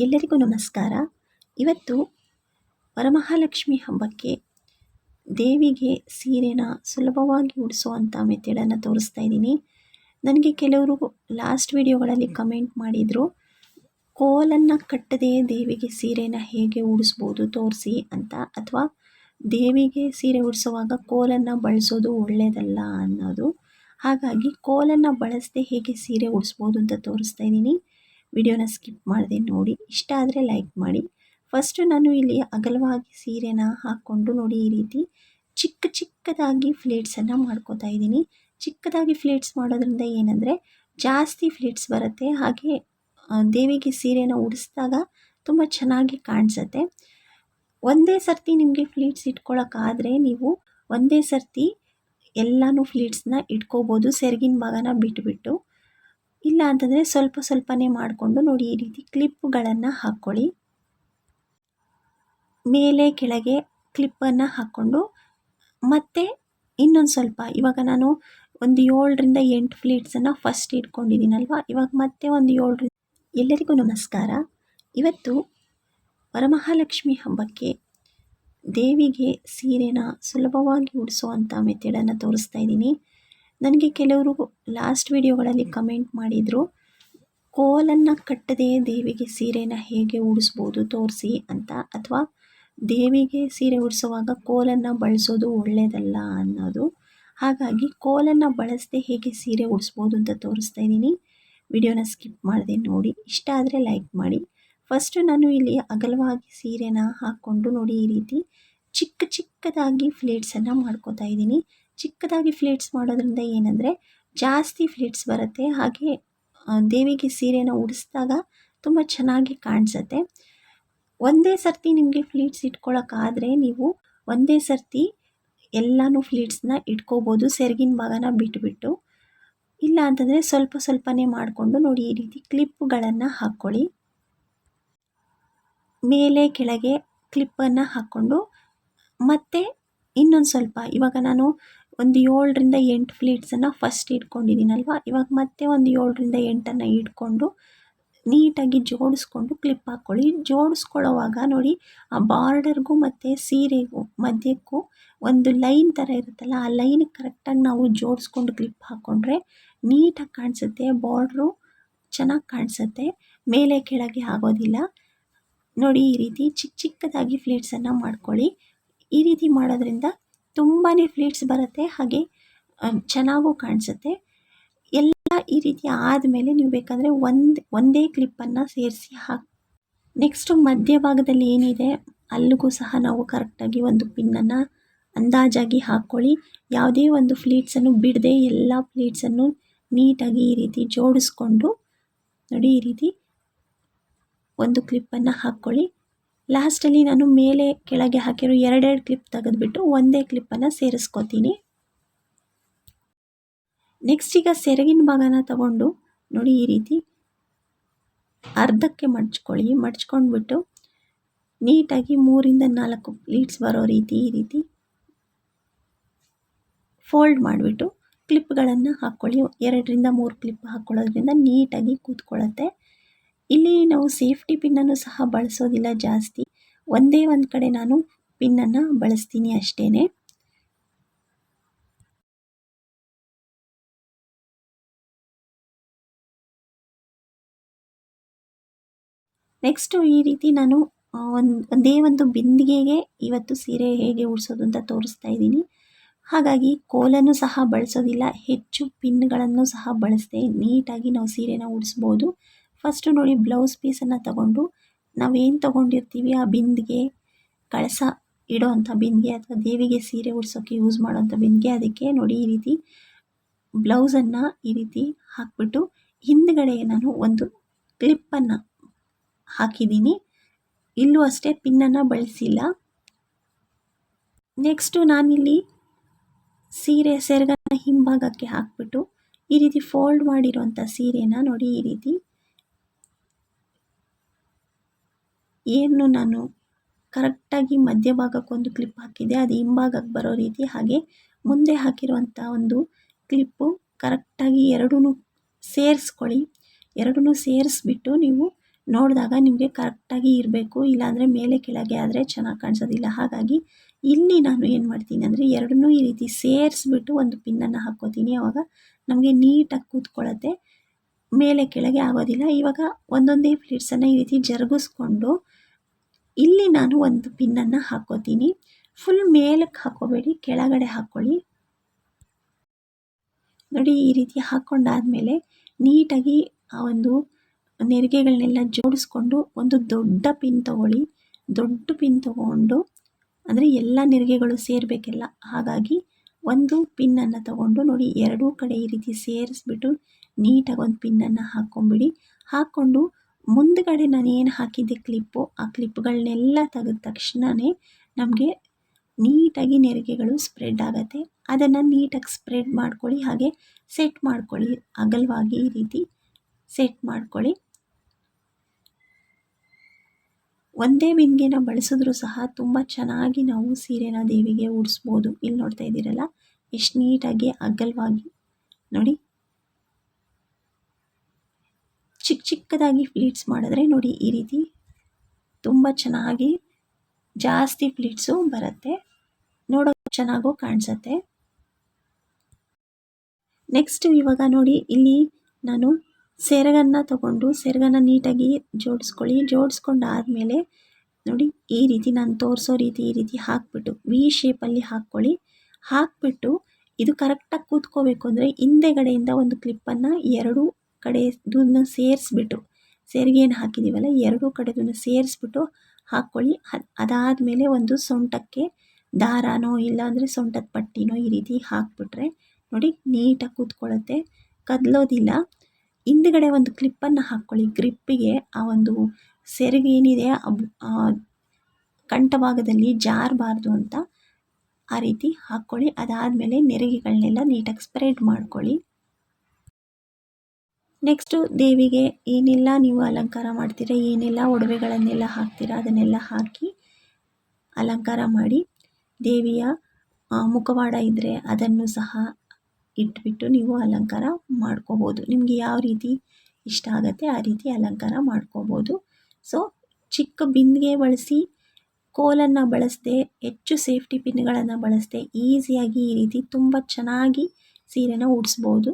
ಎಲ್ಲರಿಗೂ ನಮಸ್ಕಾರ. ಇವತ್ತು ವರಮಹಾಲಕ್ಷ್ಮಿ ಹಬ್ಬಕ್ಕೆ ದೇವಿಗೆ ಸೀರೆನ ಸುಲಭವಾಗಿ ಉಡಿಸುವಂಥ ಮೆಥಡನ್ನು ತೋರಿಸ್ತಾ ಇದ್ದೀನಿ. ನನಗೆ ಕೆಲವರು ಲಾಸ್ಟ್ ವಿಡಿಯೋಗಳಲ್ಲಿ ಕಮೆಂಟ್ ಮಾಡಿದರು, ಕೋಲನ್ನು ಕಟ್ಟದೇ ದೇವಿಗೆ ಸೀರೆನ ಹೇಗೆ ಉಡಿಸ್ಬೋದು ತೋರಿಸಿ ಅಂತ. ಅಥವಾ, ದೇವಿಗೆ ಸೀರೆ ಉಡಿಸುವಾಗ ಕೋಲನ್ನು ಬಳಸೋದು ಒಳ್ಳೆಯದಲ್ಲ ಅನ್ನೋದು. ಹಾಗಾಗಿ, ಕೋಲನ್ನು ಬಳಸದೆ ಹೇಗೆ ಸೀರೆ ಉಡಿಸ್ಬೋದು ಅಂತ ತೋರಿಸ್ತಾ ಇದ್ದೀನಿ. ವಿಡಿಯೋನ ಸ್ಕಿಪ್ ಮಾಡದೆ ನೋಡಿ, ಇಷ್ಟ ಆದರೆ ಲೈಕ್ ಮಾಡಿ. ಫಸ್ಟು ನಾನು ಇಲ್ಲಿ ಅಗಲವಾಗಿ ಸೀರೆನ ಹಾಕ್ಕೊಂಡು ನೋಡಿ ಈ ರೀತಿ ಚಿಕ್ಕ ಚಿಕ್ಕದಾಗಿ ಫ್ಲೇಟ್ಸನ್ನು ಮಾಡ್ಕೋತಾ ಇದ್ದೀನಿ. ಚಿಕ್ಕದಾಗಿ ಫ್ಲೇಟ್ಸ್ ಮಾಡೋದ್ರಿಂದ ಏನಂದರೆ ಜಾಸ್ತಿ ಫ್ಲೇಟ್ಸ್ ಬರುತ್ತೆ. ಹಾಗೆ ದೇವಿಗೆ ಸೀರೆನ ಉಡಿಸಿದಾಗ ತುಂಬ ಚೆನ್ನಾಗಿ ಕಾಣಿಸುತ್ತೆ. ಒಂದೇ ಸರ್ತಿ ನಿಮಗೆ ಫ್ಲೀಟ್ಸ್ ಇಟ್ಕೊಳ್ಳೋಕ್ಕಾದರೆ ನೀವು ಒಂದೇ ಸರ್ತಿ ಎಲ್ಲನೂ ಫ್ಲೀಟ್ಸ್ನ ಇಟ್ಕೋಬೋದು. ಸೆರಗಿನ ಭಾಗನ ಬಿಟ್ಬಿಟ್ಟು. ಇಲ್ಲ ಅಂತಂದರೆ ಸ್ವಲ್ಪ ಸ್ವಲ್ಪನೇ ಮಾಡಿಕೊಂಡು ನೋಡಿ ಈ ರೀತಿ ಕ್ಲಿಪ್ಗಳನ್ನು ಹಾಕ್ಕೊಳ್ಳಿ. ಮೇಲೆ ಕೆಳಗೆ ಕ್ಲಿಪ್ಪನ್ನು ಹಾಕ್ಕೊಂಡು ಮತ್ತೆ ಇನ್ನೊಂದು ಸ್ವಲ್ಪ, ಇವಾಗ ನಾನು ಒಂದು ಏಳರಿಂದ ಎಂಟು ಪ್ಲೇಟ್ಸನ್ನು ಫಸ್ಟ್ ಇಟ್ಕೊಂಡಿದ್ದೀನಲ್ವ? ಇವಾಗ ಮತ್ತೆ ಒಂದು ಏಳರಿಂದ ಎಲ್ಲರಿಗೂ ನಮಸ್ಕಾರ. ಇವತ್ತು ವರಮಹಾಲಕ್ಷ್ಮಿ ಹಬ್ಬಕ್ಕೆ ದೇವಿಗೆ ಸೀರೆನ ಸುಲಭವಾಗಿ ಉಡಿಸುವಂಥ ಮೆಥಡನ್ನು ತೋರಿಸ್ತಾ ಇದ್ದೀನಿ. ನನಗೆ ಕೆಲವರು ಲಾಸ್ಟ್ ವಿಡಿಯೋಗಳಲ್ಲಿ ಕಮೆಂಟ್ ಮಾಡಿದರು, ಕೋಲನ್ನು ಕಟ್ಟದೇ ದೇವಿಗೆ ಸೀರೆನ ಹೇಗೆ ಉಡಿಸ್ಬೋದು ತೋರಿಸಿ ಅಂತ ಅಥವಾ ದೇವಿಗೆ ಸೀರೆ ಉಡಿಸುವಾಗ ಕೋಲನ್ನು ಬಳಸೋದು ಒಳ್ಳೆಯದಲ್ಲ ಅನ್ನೋದು. ಹಾಗಾಗಿ ಕೋಲನ್ನು ಬಳಸದೆ ಹೇಗೆ ಸೀರೆ ಉಡಿಸ್ಬೋದು ಅಂತ ತೋರಿಸ್ತಾ ಇದ್ದೀನಿ. ವಿಡಿಯೋನ ಸ್ಕಿಪ್ ಮಾಡಿದೆ ನೋಡಿ. ಇಷ್ಟ ಆದರೆ ಲೈಕ್ ಮಾಡಿ. ಫಸ್ಟು ನಾನು ಇಲ್ಲಿ ಅಗಲವಾಗಿ ಸೀರೆನ ಹಾಕ್ಕೊಂಡು ನೋಡಿ ಈ ರೀತಿ ಚಿಕ್ಕ ಚಿಕ್ಕದಾಗಿ ಫ್ಲೇಟ್ಸನ್ನು ಮಾಡ್ಕೋತಾ ಇದ್ದೀನಿ. ಚಿಕ್ಕದಾಗಿ ಫ್ಲೀಟ್ಸ್ ಮಾಡೋದ್ರಿಂದ ಏನಂದರೆ ಜಾಸ್ತಿ ಫ್ಲೀಟ್ಸ್ ಬರುತ್ತೆ. ಹಾಗೆ ದೇವಿಗೆ ಸೀರೆನ ಉಡಿಸಿದಾಗ ತುಂಬ ಚೆನ್ನಾಗಿ ಕಾಣಿಸುತ್ತೆ. ಒಂದೇ ಸರ್ತಿ ನಿಮಗೆ ಫ್ಲೀಟ್ಸ್ ಇಟ್ಕೊಳ್ಳೋಕ್ಕಾದರೆ ನೀವು ಒಂದೇ ಸರ್ತಿ ಎಲ್ಲನೂ ಫ್ಲೀಟ್ಸ್ನ ಇಟ್ಕೋಬೋದು, ಸೆರಗಿನ ಭಾಗನ ಬಿಟ್ಬಿಟ್ಟು. ಇಲ್ಲ ಅಂತಂದರೆ ಸ್ವಲ್ಪ ಸ್ವಲ್ಪನೇ ಮಾಡಿಕೊಂಡು ನೋಡಿ ಈ ರೀತಿ ಕ್ಲಿಪ್ಗಳನ್ನು ಹಾಕ್ಕೊಳ್ಳಿ ಮೇಲೆ, ಕೆಳಗೆ ಕ್ಲಿಪ್ಪನ್ನು ಹಾಕ್ಕೊಂಡು ಮತ್ತೆ ಇನ್ನೊಂದು ಸ್ವಲ್ಪ, ಇವಾಗ ನಾನು ಒಂದು ಏಳರಿಂದ ಎಂಟು ಫ್ಲೀಟ್ಸನ್ನು ಫಸ್ಟ್ ಇಟ್ಕೊಂಡಿದ್ದೀನಲ್ವ? ಇವಾಗ ಮತ್ತೆ ಒಂದು ಏಳರಿಂದ ಎಂಟನ್ನು ಇಟ್ಕೊಂಡು ನೀಟಾಗಿ ಜೋಡಿಸ್ಕೊಂಡು ಕ್ಲಿಪ್ ಹಾಕ್ಕೊಳ್ಳಿ. ಜೋಡಿಸ್ಕೊಳ್ಳೋವಾಗ ನೋಡಿ, ಆ ಬಾರ್ಡರ್ಗೂ ಮತ್ತು ಸೀರೆಗೂ ಮಧ್ಯಕ್ಕೂ ಒಂದು ಲೈನ್ ಥರ ಇರುತ್ತಲ್ಲ, ಆ ಲೈನ್ ಕರೆಕ್ಟಾಗಿ ನಾವು ಜೋಡಿಸ್ಕೊಂಡು ಕ್ಲಿಪ್ ಹಾಕ್ಕೊಂಡ್ರೆ ನೀಟಾಗಿ ಕಾಣಿಸುತ್ತೆ ಬಾರ್ಡ್ರು ಚೆನ್ನಾಗಿ ಕಾಣಿಸುತ್ತೆ. ಮೇಲೆ ಕೆಳಗೆ ಆಗೋದಿಲ್ಲ. ನೋಡಿ ಈ ರೀತಿ ಚಿಕ್ಕ ಚಿಕ್ಕದಾಗಿ ಫ್ಲೀಟ್ಸನ್ನು ಮಾಡ್ಕೊಳ್ಳಿ. ಈ ರೀತಿ ಮಾಡೋದ್ರಿಂದ ತುಂಬಾ ಫ್ಲೀಟ್ಸ್ ಬರುತ್ತೆ. ಹಾಗೆ ಚೆನ್ನಾಗೂ ಕಾಣಿಸುತ್ತೆ. ಎಲ್ಲ ಈ ರೀತಿ ಆದಮೇಲೆ ನೀವು ಬೇಕಾದರೆ ಒಂದು, ಒಂದೇ ಕ್ಲಿಪ್ಪನ್ನು ಸೇರಿಸಿ ಹಾಕಿ ನೆಕ್ಸ್ಟು ಮಧ್ಯಭಾಗದಲ್ಲಿ ಏನಿದೆ, ಅಲ್ಲಿಗೂ ಸಹ ನಾವು ಕರೆಕ್ಟಾಗಿ ಒಂದು ಪಿನ್ನನ್ನು ಅಂದಾಜಾಗಿ ಹಾಕ್ಕೊಳ್ಳಿ ಯಾವುದೇ ಒಂದು ಫ್ಲೀಟ್ಸನ್ನು ಬಿಡದೆ ಎಲ್ಲ ಫ್ಲೀಟ್ಸನ್ನು ನೀಟಾಗಿ ಈ ರೀತಿ ಜೋಡಿಸ್ಕೊಂಡು, ನೋಡಿ ಈ ರೀತಿ ಒಂದು ಕ್ಲಿಪ್ಪನ್ನು ಹಾಕ್ಕೊಳ್ಳಿ ಲಾಸ್ಟಲ್ಲಿ ನಾನು ಮೇಲೆ ಕೆಳಗೆ ಹಾಕಿರೋ ಎರಡೆರಡು ಕ್ಲಿಪ್ ತೆಗೆದುಬಿಟ್ಟು ಒಂದೇ ಕ್ಲಿಪ್ಪನ್ನು ಸೇರಿಸ್ಕೊತೀನಿ. ನೆಕ್ಸ್ಟ್ ಈಗ ಸೆರಗಿನ ಭಾಗನ ತಗೊಂಡು ನೋಡಿ ಈ ರೀತಿ ಅರ್ಧಕ್ಕೆ ಮಡ್ಚ್ಕೊಳ್ಳಿ. ಮಡ್ಚ್ಕೊಂಡ್ಬಿಟ್ಟು ನೀಟಾಗಿ ಮೂರಿಂದ ನಾಲ್ಕು ಪ್ಲೀಟ್ಸ್ ಬರೋ ರೀತಿ ಈ ರೀತಿ ಫೋಲ್ಡ್ ಮಾಡಿಬಿಟ್ಟು ಕ್ಲಿಪ್ಗಳನ್ನು ಹಾಕ್ಕೊಳ್ಳಿ. ಎರಡರಿಂದ ಮೂರು ಕ್ಲಿಪ್ ಹಾಕ್ಕೊಳ್ಳೋದ್ರಿಂದ ನೀಟಾಗಿ ಕೂತ್ಕೊಳ್ಳುತ್ತೆ. ಇಲ್ಲಿ ನಾವು ಸೇಫ್ಟಿ ಪಿನ್ನನ್ನು ಸಹ ಬಳಸೋದಿಲ್ಲ ಜಾಸ್ತಿ. ಒಂದೇ ಒಂದು ಕಡೆ ನಾನು ಪಿನ್ನನ್ನು ಬಳಸ್ತೀನಿ ಅಷ್ಟೇ ನೆಕ್ಸ್ಟು ಈ ರೀತಿ ನಾನು ಒಂದು, ಒಂದೇ ಒಂದು ಬಿಂದಿಗೆಗೆ ಇವತ್ತು ಸೀರೆ ಹೇಗೆ ಉಡಿಸೋದು ಅಂತ ತೋರಿಸ್ತಾ ಇದ್ದೀನಿ. ಹಾಗಾಗಿ ಕೋಲನ್ನು ಸಹ ಬಳಸೋದಿಲ್ಲ, ಹೆಚ್ಚು ಪಿನ್ಗಳನ್ನು ಸಹ ಬಳಸದೆ ನೀಟಾಗಿ ನಾವು ಸೀರೆನ ಉಡಿಸ್ಬೋದು. ಫಸ್ಟು ನೋಡಿ ಬ್ಲೌಸ್ ಪೀಸನ್ನು ತಗೊಂಡು ನಾವೇನು ತೊಗೊಂಡಿರ್ತೀವಿ ಆ ಬಿಂದಿಗೆ ಕಳಸ ಇಡೋ ಅಂಥ ಬಿಂದಿಗೆ ಅಥವಾ ದೇವಿಗೆ ಸೀರೆ ಉಡ್ಸೋಕ್ಕೆ ಯೂಸ್ ಮಾಡೋಂಥ ಬಿಂದಿಗೆ ಅದಕ್ಕೆ ನೋಡಿ ಈ ರೀತಿ ಬ್ಲೌಸನ್ನು ಈ ರೀತಿ ಹಾಕ್ಬಿಟ್ಟು ಹಿಂದ್ಗಡೆ ನಾನು ಒಂದು ಕ್ಲಿಪ್ಪನ್ನು ಹಾಕಿದ್ದೀನಿ. ಇಲ್ಲೂ ಅಷ್ಟೇ ಪಿನ್ನನ್ನು ಬಳಸಿಲ್ಲ. ನೆಕ್ಸ್ಟು ನಾನಿಲ್ಲಿ ಸೀರೆ ಸೆರಗನ್ನು ಹಿಂಭಾಗಕ್ಕೆ ಹಾಕ್ಬಿಟ್ಟು ಈ ರೀತಿ ಫೋಲ್ಡ್ ಮಾಡಿರೋಂಥ ಸೀರೆನ ನೋಡಿ ಈ ರೀತಿ ಏನು ನಾನು ಕರೆಕ್ಟಾಗಿ ಮಧ್ಯಭಾಗಕ್ಕೊಂದು ಕ್ಲಿಪ್ ಹಾಕಿದೆ. ಅದು ಹಿಂಭಾಗಕ್ಕೆ ಬರೋ ರೀತಿ. ಹಾಗೆ ಮುಂದೆ ಹಾಕಿರುವಂಥ ಒಂದು ಕ್ಲಿಪ್ಪು ಕರೆಕ್ಟಾಗಿ ಎರಡೂ ಸೇರಿಸ್ಕೊಳ್ಳಿ. ಎರಡೂ ಸೇರಿಸ್ಬಿಟ್ಟು ನೀವು ನೋಡಿದಾಗ ನಿಮಗೆ ಕರೆಕ್ಟಾಗಿ ಇರಬೇಕು. ಇಲ್ಲಾಂದರೆ ಮೇಲೆ ಕೆಳಗೆ ಆದರೆ ಚೆನ್ನಾಗಿ ಕಾಣಿಸೋದಿಲ್ಲ. ಹಾಗಾಗಿ ಇಲ್ಲಿ ನಾನು ಏನು ಮಾಡ್ತೀನಿ ಅಂದರೆ ಎರಡನ್ನೂ ಈ ರೀತಿ ಸೇರಿಸ್ಬಿಟ್ಟು ಒಂದು ಪಿನ್ನನ್ನು ಹಾಕ್ಕೋತೀನಿ. ಆವಾಗ ನಮಗೆ ನೀಟಾಗಿ ಕೂತ್ಕೊಳ್ಳುತ್ತೆ. ಮೇಲೆ ಕೆಳಗೆ ಆಗೋದಿಲ್ಲ. ಇವಾಗ ಒಂದೊಂದೇ ಪ್ಲೇಟ್ಸನ್ನು ಈ ರೀತಿ ಜರುಗಿಸ್ಕೊಂಡು ಇಲ್ಲಿ ನಾನು ಒಂದು ಪಿನ್ನನ್ನು ಹಾಕೋತೀನಿ. ಫುಲ್ ಮೇಲಕ್ಕೆ ಹಾಕೋಬೇಡಿ, ಕೆಳಗಡೆ ಹಾಕ್ಕೊಳ್ಳಿ ನೋಡಿ, ಈ ರೀತಿ ಹಾಕ್ಕೊಂಡಾದಮೇಲೆ ನೀಟಾಗಿ ಆ ಒಂದು ನೆರಿಗೆಗಳನ್ನೆಲ್ಲ ಜೋಡಿಸ್ಕೊಂಡು ಒಂದು ದೊಡ್ಡ ಪಿನ್ ತಗೊಳ್ಳಿ. ದೊಡ್ಡ ಪಿನ್ ತಗೊಂಡು ಅಂದರೆ ಎಲ್ಲ ನೆರಿಗೆಗಳು ಸೇರಬೇಕೆಲ್ಲ. ಹಾಗಾಗಿ ಒಂದು ಪಿನ್ನನ್ನು ತಗೊಂಡು ನೋಡಿ, ಎರಡೂ ಕಡೆ ಈ ರೀತಿ ಸೇರಿಸ್ಬಿಟ್ಟು ನೀಟಾಗಿ ಒಂದು ಪಿನ್ನನ್ನು ಹಾಕ್ಕೊಂಬಿಡಿ ಹಾಕ್ಕೊಂಡು ಮುಂದ್ಗಡೆ ನಾನು ಏನು ಹಾಕಿದ್ದೆ ಕ್ಲಿಪ್ಪು ಆ ಕ್ಲಿಪ್ಗಳನ್ನೆಲ್ಲ ತೆಗೆದ ತಕ್ಷಣವೇ ನಮಗೆ ನೀಟಾಗಿ ನೆರಿಗೆಗಳು ಸ್ಪ್ರೆಡ್ ಆಗುತ್ತೆ. ಅದನ್ನು ನೀಟಾಗಿ ಸ್ಪ್ರೆಡ್ ಮಾಡ್ಕೊಳ್ಳಿ, ಹಾಗೆ ಸೆಟ್ ಮಾಡ್ಕೊಳ್ಳಿ. ಅಗಲವಾಗಿ ಈ ರೀತಿ ಸೆಟ್ ಮಾಡ್ಕೊಳ್ಳಿ. ಒಂದೇ ಬಿಂದಿಗೆನ ಬಳಸಿದ್ರೂ ಸಹ ತುಂಬ ಚೆನ್ನಾಗಿ ನಾವು ಸೀರೆನ ದೇವಿಗೆ ಉಡಿಸ್ಬೋದು. ಇಲ್ಲಿ ನೋಡ್ತಾ ಇದ್ದೀರಲ್ಲ? ಎಷ್ಟು ನೀಟಾಗಿ, ಅಗಲವಾಗಿ. ನೋಡಿ. ಚಿಕ್ಕ ಚಿಕ್ಕದಾಗಿ ಫ್ಲೀಟ್ಸ್ ಮಾಡಿದ್ರೆ ನೋಡಿ ಈ ರೀತಿ ತುಂಬ ಚೆನ್ನಾಗಿ ಜಾಸ್ತಿ ಫ್ಲೀಟ್ಸು ಬರುತ್ತೆ. ನೋಡೋ ಚೆನ್ನಾಗೂ ಕಾಣಿಸುತ್ತೆ. ನೆಕ್ಸ್ಟ್ ಇವಾಗ ನೋಡಿ ಇಲ್ಲಿ ನಾನು ಸೆರಗನ್ನು ತಗೊಂಡು ಸೆರಗನ್ನು ನೀಟಾಗಿ ಜೋಡಿಸ್ಕೊಳ್ಳಿ. ಜೋಡಿಸ್ಕೊಂಡಾದಮೇಲೆ ನೋಡಿ ಈ ರೀತಿ ನಾನು ತೋರಿಸೋ ರೀತಿ ಈ ರೀತಿ ಹಾಕ್ಬಿಟ್ಟು ವಿ ಶೇಪಲ್ಲಿ ಹಾಕ್ಕೊಳ್ಳಿ. ಹಾಕ್ಬಿಟ್ಟು ಇದು ಕರೆಕ್ಟಾಗಿ ಕೂತ್ಕೋಬೇಕು ಅಂದರೆ ಹಿಂದೆಗಡೆಯಿಂದ ಒಂದು ಕ್ಲಿಪ್ಪನ್ನು ಎರಡು ಕಡೆದನ್ನು ಸೇರಿಸ್ಬಿಟ್ಟು, ಸೆರಿಗೆಯನ್ನು ಹಾಕಿದ್ದೀವಲ್ಲ ಎರಡೂ ಕಡೆದನ್ನು ಸೇರಿಸ್ಬಿಟ್ಟು ಹಾಕ್ಕೊಳ್ಳಿ. ಅದಾದಮೇಲೆ ಒಂದು ಸೊಂಟಕ್ಕೆ ದಾರನೋ ಇಲ್ಲಾಂದರೆ ಸೊಂಟದ ಪಟ್ಟಿನೋ ಈ ರೀತಿ ಹಾಕ್ಬಿಟ್ರೆ ನೋಡಿ ನೀಟಾಗಿ ಕೂತ್ಕೊಳ್ಳುತ್ತೆ. ಕದಲೋದಿಲ್ಲ. ಹಿಂದ್ಗಡೆ ಒಂದು ಕ್ಲಿಪ್ಪನ್ನು ಹಾಕ್ಕೊಳ್ಳಿ. ಗ್ರಿಪ್ಪಿಗೆ ಆ ಒಂದು ಸೆರಿಗೆ ಏನಿದೆ ಕಂಠಭಾಗದಲ್ಲಿ ಜಾರಬಾರ್ದು ಅಂತ ಆ ರೀತಿ ಹಾಕ್ಕೊಳ್ಳಿ. ಅದಾದಮೇಲೆ ನೆರಿಗೆಗಳನ್ನೆಲ್ಲ ನೀಟಾಗಿ ಸ್ಪ್ರೆಡ್ ಮಾಡ್ಕೊಳ್ಳಿ. ನೆಕ್ಸ್ಟು ದೇವಿಗೆ ಏನೆಲ್ಲ ನೀವು ಅಲಂಕಾರ ಮಾಡ್ತೀರಾ, ಏನೆಲ್ಲ ಒಡವೆಗಳನ್ನೆಲ್ಲ ಹಾಕ್ತೀರಾ, ಅದನ್ನೆಲ್ಲ ಹಾಕಿ ಅಲಂಕಾರ ಮಾಡಿ ದೇವಿಯ ಮುಖವಾಡ ಇದ್ದರೆ ಅದನ್ನು ಸಹ ಇಟ್ಬಿಟ್ಟು ನೀವು ಅಲಂಕಾರ ಮಾಡ್ಕೋಬೋದು. ನಿಮಗೆ ಯಾವ ರೀತಿ ಇಷ್ಟ ಆಗುತ್ತೆ ಆ ರೀತಿ ಅಲಂಕಾರ ಮಾಡ್ಕೋಬೋದು. ಸೊ ಚಿಕ್ಕ ಬಿಂದಿಗೆ ಬಳಸಿ, ಕೋಲನ್ನು ಬಳಸದೆ, ಹೆಚ್ಚು ಸೇಫ್ಟಿ ಪಿನ್ಗಳನ್ನು ಬಳಸದೆ, ಈಸಿಯಾಗಿ ಈ ರೀತಿ ತುಂಬ ಚೆನ್ನಾಗಿ ಸೀರೆನ ಉಡಿಸ್ಬೋದು.